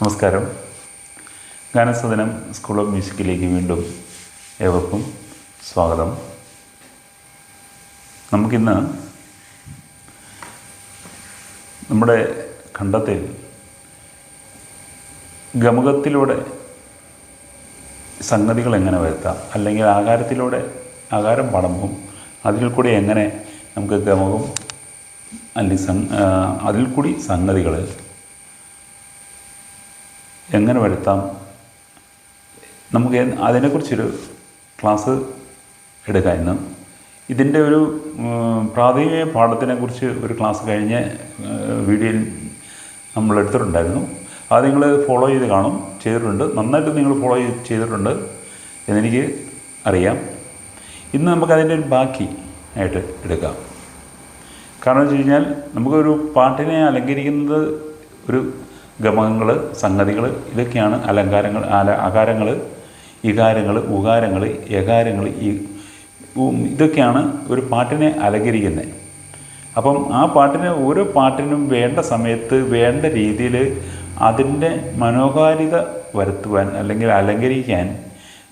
നമസ്കാരം. ഗാനസദനം school of മ്യൂസിക്കിലേക്ക് വീണ്ടും ഏവർക്കും സ്വാഗതം. നമുക്കിന്ന് നമ്മുടെ ഖണ്ഡത്തിൽ ഗമകത്തിലൂടെ സംഗതികൾ എങ്ങനെ വരുത്താം അല്ലെങ്കിൽ ആകാരത്തിലൂടെ ആകാരം പടമ്പും അതിൽ കൂടി എങ്ങനെ നമുക്ക് ഗമകം അല്ലെങ്കിൽ അതിൽ കൂടി സംഗതികൾ എങ്ങനെ വരുത്താം? നമുക്ക് അതിനെക്കുറിച്ചൊരു ക്ലാസ് എടുക്കാം ഇന്ന്. ഇതിന്റെ ഒരു പ്രാഥമിക പാഠത്തിനെക്കുറിച്ച് ഒരു ക്ലാസ് കഴിഞ്ഞ വീഡിയോയിൽ നമ്മൾ എടുത്തിട്ടുണ്ടായിരുന്നു. അത് നിങ്ങൾ ഫോളോ ചെയ്ത് കാണും ചെയ്തിട്ടുണ്ട്. നന്നായിട്ട് നിങ്ങൾ ഫോളോ ചെയ്ത് ചെയ്തിട്ടുണ്ട് എന്നെനിക്ക് അറിയാം. ഇന്ന് നമുക്കതിന്റെ ഒരു ബാക്കി ആയിട്ട് എടുക്കാം. കാരണം വെച്ച് കഴിഞ്ഞാൽ നമുക്കൊരു പാട്ടിനെ അലങ്കരിക്കുന്നത് ഒരു ഗമകങ്ങൾ സംഗതികൾ ഇതൊക്കെയാണ് അലങ്കാരങ്ങൾ അല അകാരങ്ങൾ ഇകാരങ്ങൾ ഉകാരങ്ങൾ യകാരങ്ങൾ ഇതൊക്കെയാണ് ഒരു പാട്ടിനെ അലങ്കരിക്കുന്നത് അപ്പം ആ പാട്ടിന് ഓരോ പാട്ടിനും വേണ്ട സമയത്ത് വേണ്ട രീതിയിൽ അതിന്റെ മനോഹാരിത വരുത്തുവാൻ അല്ലെങ്കിൽ അലങ്കരിക്കാൻ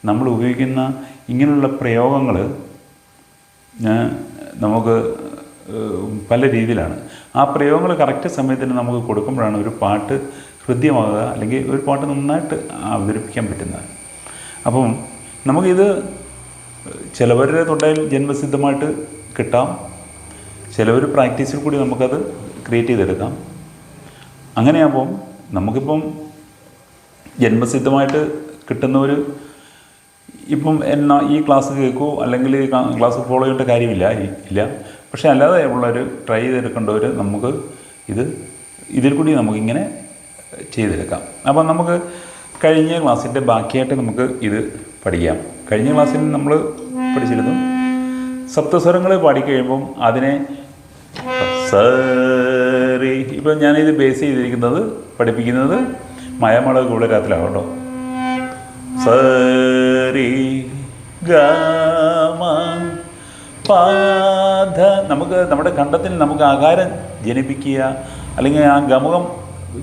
നമ്മൾ ഉപയോഗിക്കുന്ന ഇങ്ങനെയുള്ള പ്രയോഗങ്ങൾ നമുക്ക് പല രീതിയിലാണ്. ആ പ്രയോഗങ്ങൾ കറക്റ്റ് സമയത്തിന് നമുക്ക് കൊടുക്കുമ്പോഴാണ് ഒരു പാട്ട് ഹൃദ്യമാകുക അല്ലെങ്കിൽ ഒരു പാട്ട് നന്നായിട്ട് അവതരിപ്പിക്കാൻ പറ്റുന്നത്. അപ്പം നമുക്കിത് ചിലവരുടെ തൊണ്ടയിൽ ജന്മസിദ്ധമായിട്ട് കിട്ടാം. ചിലവർ പ്രാക്ടീസിൽ കൂടി നമുക്കത് ക്രിയേറ്റ് ചെയ്തെടുക്കാം. അങ്ങനെയാകുമ്പം നമുക്കിപ്പം ജന്മസിദ്ധമായിട്ട് കിട്ടുന്ന ഒരു ഇപ്പം എന്നാ ഈ ക്ലാസ് കേൾക്കൂ അല്ലെങ്കിൽ ക്ലാസ് ഫോളോ ചെയ്യേണ്ട കാര്യമില്ല ഇല്ല. പക്ഷേ അല്ലാതെ ഉള്ളൊരു ട്രൈ ചെയ്തെടുക്കേണ്ടവർ നമുക്ക് ഇത് ഇതിൽ കൂടി നമുക്കിങ്ങനെ ചെയ്തെടുക്കാം. അപ്പം നമുക്ക് കഴിഞ്ഞ ക്ലാസ്സിന്റെ ബാക്കിയായിട്ട് നമുക്ക് ഇത് പഠിക്കാം. കഴിഞ്ഞ ക്ലാസ്സിൽ നമ്മൾ പഠിച്ചിരുന്നു സപ്തസ്വരങ്ങൾ പാടിക്കഴിയുമ്പം അതിനെ സറി ഇപ്പം ഞാനിത് ബേസ് ചെയ്തിരിക്കുന്നത് പഠിപ്പിക്കുന്നത് മയമള കൂടരാത്തിലാണ് കേട്ടോ. ഗ ഗമ പാധ നമുക്ക് നമ്മുടെ കണ്ടത്തിൽ നമുക്ക് ആകാരം ജനിപ്പിക്കുക അല്ലെങ്കിൽ ആ ഗമകം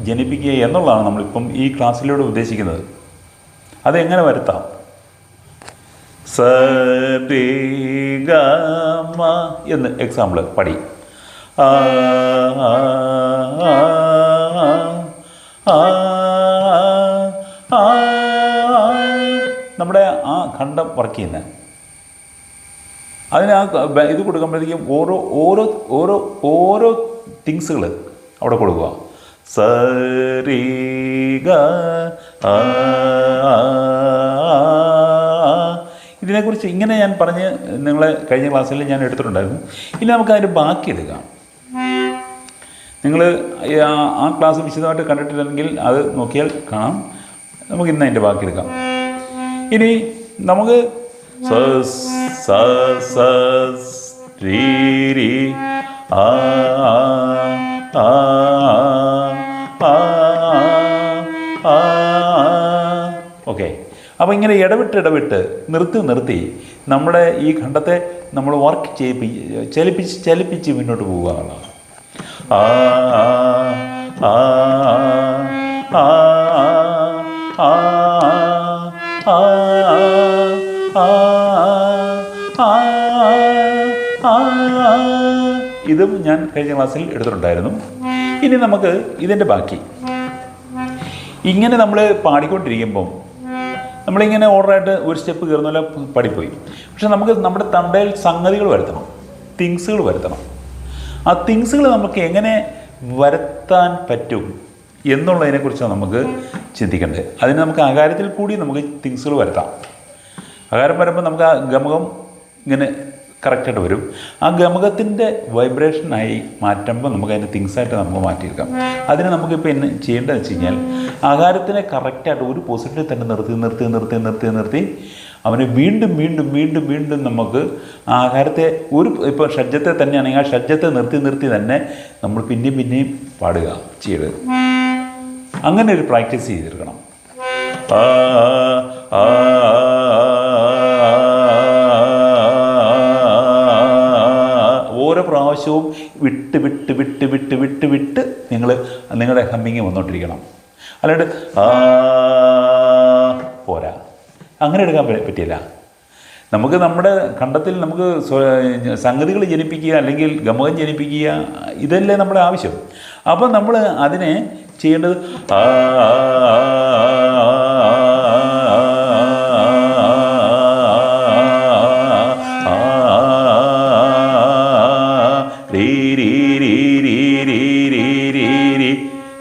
ജനിപ്പിക്കുക എന്നുള്ളതാണ് നമ്മളിപ്പം ഈ ക്ലാസ്സിലൂടെ ഉദ്ദേശിക്കുന്നത് അതെങ്ങനെ വരുത്താം ഗമ എന്ന് എക്സാമ്പിൾ ആ, നമ്മുടെ ആ ഖണ്ഡം വർക്ക് ചെയ്യുന്നത് അതിന് ആ ഇത് കൊടുക്കുമ്പോഴത്തേക്കും ഓരോ ഓരോ ഓരോ ഓരോ തിങ്സുകൾ അവിടെ കൊടുക്കുക. സരി. ഇതിനെക്കുറിച്ച് ഇങ്ങനെ ഞാൻ പറഞ്ഞ് നിങ്ങളെ കഴിഞ്ഞ ക്ലാസ്സിൽ ഞാൻ എടുത്തിട്ടുണ്ടായിരുന്നു. ഇനി നമുക്ക് അതിന്റെ ബാക്കി എടുക്കാം. നിങ്ങൾ ആ ക്ലാസ് വിശദമായിട്ട് കണ്ടിട്ടില്ലെങ്കിൽ അത് നോക്കിയാൽ കാണാം. നമുക്ക് ഇന്ന് അതിന്റെ ബാക്കി എടുക്കാം. ഇനി നമുക്ക് സ ആ ഓക്കെ അപ്പോൾ ഇങ്ങനെ ഇടവിട്ട് ഇടവിട്ട് നിർത്തി നിർത്തി നമ്മുടെ ഈ ഖണ്ഡത്തെ നമ്മൾ വർക്ക് ചെയ്യിപ്പി ചലിപ്പിച്ച് ചലിപ്പിച്ച് മുന്നോട്ട് പോകുക എന്നുള്ളതാണ് ആ ആ ആ ആ ആ ആ ഇതും ഞാൻ കഴിഞ്ഞ ക്ലാസ്സിൽ എടുത്തിട്ടുണ്ടായിരുന്നു. ഇനി നമുക്ക് ഇതിന്റെ ബാക്കി. ഇങ്ങനെ നമ്മൾ പാടിക്കൊണ്ടിരിക്കുമ്പം നമ്മളിങ്ങനെ ഓർഡറായിട്ട് ഒരു സ്റ്റെപ്പ് കയറുന്ന പോലെ പാടിപ്പോയി. പക്ഷെ നമുക്ക് നമ്മുടെ തണ്ടയിൽ സംഗതികൾ വരുത്തണം. തിങ്സുകൾ വരുത്തണം. ആ തിങ്സുകൾ നമുക്ക് എങ്ങനെ വരുത്താൻ പറ്റും എന്നുള്ളതിനെക്കുറിച്ച് നമുക്ക് ചിന്തിക്കേണ്ടത്. അതിന് നമുക്ക് ആകാരത്തിൽ കൂടി നമുക്ക് തിങ്സുകൾ വരുത്താം. ആകാരം വരുമ്പോൾ നമുക്ക് ആ ഗമകം ഇങ്ങനെ കറക്റ്റായിട്ട് വരും. ആ ഗമകത്തിന്റെ വൈബ്രേഷനായി മാറ്റുമ്പോൾ നമുക്ക് അതിന്റെ തിങ്സായിട്ട് നമുക്ക് മാറ്റിയെടുക്കാം. അതിന് നമുക്കിപ്പോൾ എന്നെ ചെയ്യേണ്ടതെന്ന് വെച്ച് കഴിഞ്ഞാൽ ആകാരത്തിനെ കറക്റ്റായിട്ട് ഒരു പോസിറ്റീവ് തന്നെ നിർത്തി നിർത്തി നിർത്തി നിർത്തി നിർത്തി അവനെ വീണ്ടും വീണ്ടും വീണ്ടും വീണ്ടും നമുക്ക് ആഹാരത്തെ ഒരു ഇപ്പോൾ ഷഡ്ജത്തെ തന്നെയാണെങ്കിൽ ആ ഷഡ്ജത്തെ നിർത്തി നിർത്തി തന്നെ നമ്മൾ പിന്നെയും പിന്നെയും പാടുക ചെയ്ത് അങ്ങനെ ഒരു പ്രാക്ടീസ് ചെയ്തിരിക്കണം ആ ആ. പ്രാവശ്യവും വിട്ട് വിട്ട് വിട്ട് വിട്ട് വിട്ട് വിട്ട് നിങ്ങൾ നിങ്ങളുടെ ഹമ്മിങ് വന്നുകൊണ്ടിരിക്കണം അല്ലാണ്ട് പോരാ. അങ്ങനെ എടുക്കാൻ പറ്റിയില്ല. നമുക്ക് നമ്മുടെ കണ്ടത്തിൽ നമുക്ക് സംഗതികൾ ജനിപ്പിക്കുക അല്ലെങ്കിൽ ഗമകം ജനിപ്പിക്കുക ഇതല്ലേ നമ്മുടെ ആവശ്യം. അപ്പം നമ്മൾ അതിനെ ചെയ്യേണ്ടത് ആ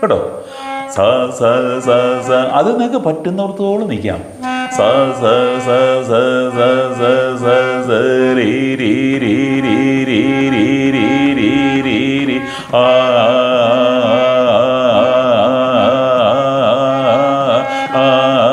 കേട്ടോ സ സ സ സ അത് നിങ്ങൾക്ക് പറ്റുന്നിടത്തോളം നിൽക്കാം സ സ സ സ സ സ സ സ രീ രീ രീ രീ രീ രീ രീ രീ രീ രീ ആ ആ അപ്പോൾ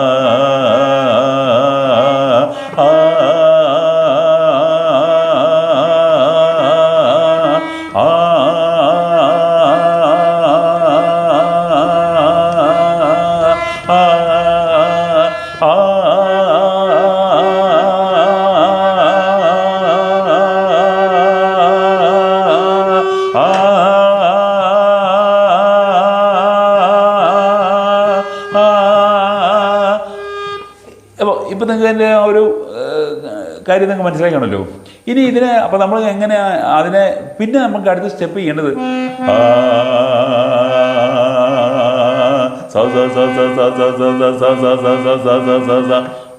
നിങ്ങൾക്ക് ആ ഒരു കാര്യം നിങ്ങൾക്ക് മനസ്സിലാക്കണമല്ലോ ഇനി ഇതിനെ അപ്പൊ നമ്മൾ എങ്ങനെ അതിനെ പിന്നെ നമുക്ക് അടുത്ത സ്റ്റെപ്പ് ചെയ്യേണ്ടത്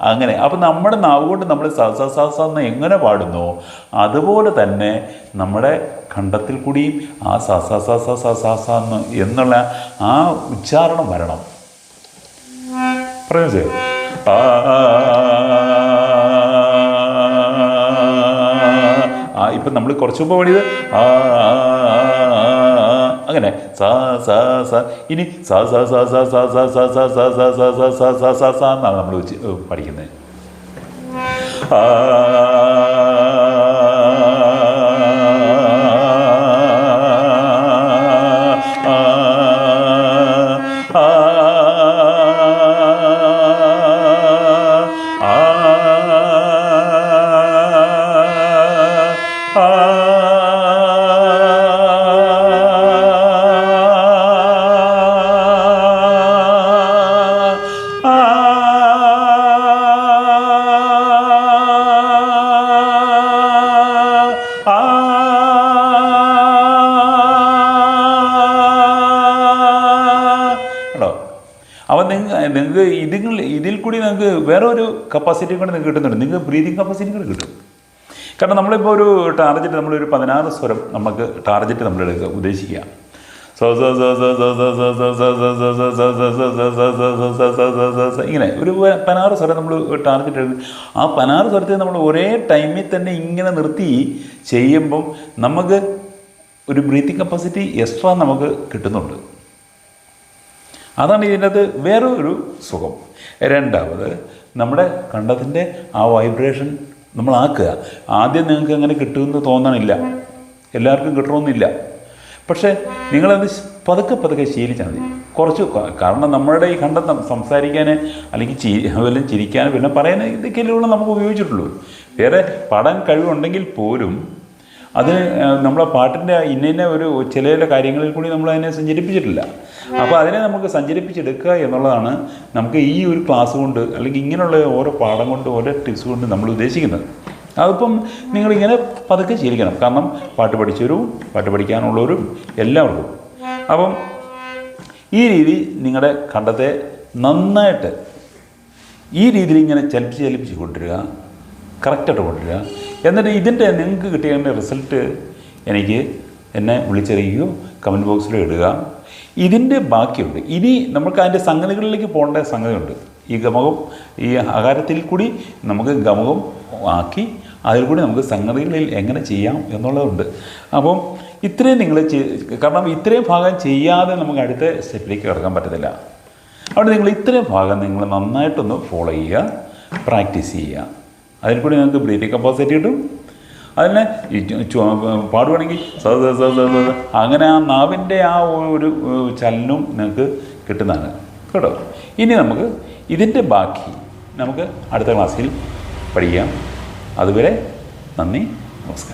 അങ്ങനെ അപ്പൊ നമ്മുടെ നാവ് കൊണ്ട് നമ്മൾ സ എന്ന് എങ്ങനെ പാടുന്നു അതുപോലെ തന്നെ നമ്മുടെ കണ്ടത്തിൽ കൂടിയും ആ സ എന്നുള്ള ആ ഉച്ചാരണം വരണം പറഞ്ഞു ആ ഇപ്പം നമ്മൾ കുറച്ച് മുമ്പ് പണിത് ആ അങ്ങനെ സാ സാ സാ ഇനി സാ സാ സാ സാ സാ സാ സാ സാ സാ സാ സാ സാ സാ സാ സാ സാ എന്നാണ് നമ്മൾ പഠിക്കുന്നത് ആ നിങ്ങൾ നിങ്ങൾക്ക് ഇതിൽ ഇതിൽ കൂടി നിങ്ങൾക്ക് വേറെ ഒരു കപ്പാസിറ്റി കൂടി നിങ്ങൾക്ക് കിട്ടുന്നുണ്ട് നിങ്ങൾക്ക് ബ്രീതിങ് കപ്പാസിറ്റി കൂടെ കിട്ടും കാരണം നമ്മളിപ്പോൾ ഒരു ടാർജറ്റ് നമ്മളൊരു പതിനാറ് സ്വരം നമുക്ക് ടാർജറ്റ് നമ്മൾ എടുക്കുക ഉദ്ദേശിക്കുക ഇങ്ങനെ ഒരു പനാറ് സ്വരം നമ്മൾ ടാർജറ്റ് എടുക്കും ആ പനാറ് സ്വരത്തെ നമ്മൾ ഒരേ ടൈമിൽ തന്നെ ഇങ്ങനെ നിർത്തി ചെയ്യുമ്പം നമുക്ക് ഒരു ബ്രീത്തിങ് കപ്പാസിറ്റി എക്സ്ട്രാ നമുക്ക് കിട്ടുന്നുണ്ട് അതാണ് ഇതിന്റെ അത് വേറൊരു സുഖം രണ്ടാമത് നമ്മുടെ കണ്ടത്തിന്റെ ആ വൈബ്രേഷൻ നമ്മളാക്കുക. ആദ്യം നിങ്ങൾക്ക് അങ്ങനെ കിട്ടുമെന്ന് തോന്നണില്ല. എല്ലാവർക്കും കിട്ടണമെന്നില്ല. പക്ഷേ നിങ്ങളത് പതുക്കെ പതുക്കെ ശീലിച്ചാൽ മതി. കുറച്ച് കാരണം നമ്മുടെ ഈ കണ്ടെത്തം സംസാരിക്കാൻ അല്ലെങ്കിൽ ചി വല്ലതും ചിരിക്കാൻ പിന്നെ പറയാൻ ഇതൊക്കെയല്ലേ നമുക്ക് ഉപയോഗിച്ചിട്ടുള്ളൂ. വേറെ പാടാൻ കഴിവുണ്ടെങ്കിൽ പോലും അതിന് ആ, നമ്മളെ പാട്ടിന്റെ ഇന്ന ഇന്ന ഒരു ചില ചില കാര്യങ്ങളിൽ കൂടി നമ്മൾ അതിനെ സഞ്ചരിപ്പിച്ചിട്ടില്ല. അപ്പോൾ അതിനെ നമുക്ക് സഞ്ചരിപ്പിച്ചെടുക്കുക എന്നുള്ളതാണ് നമുക്ക് ഈ ഒരു ക്ലാസ് കൊണ്ട് അല്ലെങ്കിൽ ഇങ്ങനെയുള്ള ഓരോ പാഠം കൊണ്ട് ഓരോ ടിപ്സ് കൊണ്ട് നമ്മൾ ഉദ്ദേശിക്കുന്നത്. അതിപ്പം നിങ്ങളിങ്ങനെ പതുക്കെ ശീലിക്കണം. കാരണം പാട്ട് പഠിച്ചവരും പാട്ട് പഠിക്കാനുള്ളവരും എല്ലാവർക്കും. അപ്പം ഈ രീതി നിങ്ങളുടെ കണ്ടത്തെ നന്നായിട്ട് ഈ രീതിയിൽ ഇങ്ങനെ ചലിപ്പിച്ച് ചലിപ്പിച്ച് കൊണ്ടുവരിക കറക്റ്റായിട്ട് കൊണ്ടുവരിക. എന്നിട്ട് ഇതിന്റെ നിങ്ങൾക്ക് കിട്ടിയ റിസൾട്ട് എനിക്ക് എന്നെ വിളിച്ചറിയുകയോ കമന്റ് ബോക്സിൽ ഇടുക. ഇതിന്റെ ബാക്കിയുണ്ട്. ഇനി നമുക്ക് അതിന്റെ സംഗതികളിലേക്ക് പോകേണ്ട സംഗതിയുണ്ട്. ഈ ഗമകം ഈ ആഹാരത്തിൽ കൂടി നമുക്ക് ഗമകം ആക്കി അതിൽ കൂടി നമുക്ക് സംഗതികളിൽ എങ്ങനെ ചെയ്യാം എന്നുള്ളതുണ്ട്. അപ്പം ഇത്രയും നിങ്ങൾ കാരണം ഇത്രയും ഭാഗം ചെയ്യാതെ നമുക്ക് അടുത്ത സ്റ്റെപ്പിലേക്ക് കിടക്കാൻ പറ്റത്തില്ല. അവിടെ നിങ്ങൾ ഇത്രയും ഭാഗം നിങ്ങൾ നന്നായിട്ടൊന്ന് ഫോളോ ചെയ്യുക പ്രാക്ടീസ് ചെയ്യുക. അതിൽ കൂടി നിങ്ങൾക്ക് ബ്രീതിങ് കപ്പാസിറ്റി കിട്ടും. അതിനെ പാടുവാണെങ്കിൽ അങ്ങനെ ആ നാവിന്റെ ആ ഒരു ചലനവും നിങ്ങൾക്ക് കിട്ടുന്നതാണ്. കേട്ടോ? ഇനി നമുക്ക് ഇതിന്റെ ബാക്കി നമുക്ക് അടുത്ത ക്ലാസ്സിൽ പഠിക്കാം. അതുവരെ നന്ദി നമസ്കാരം.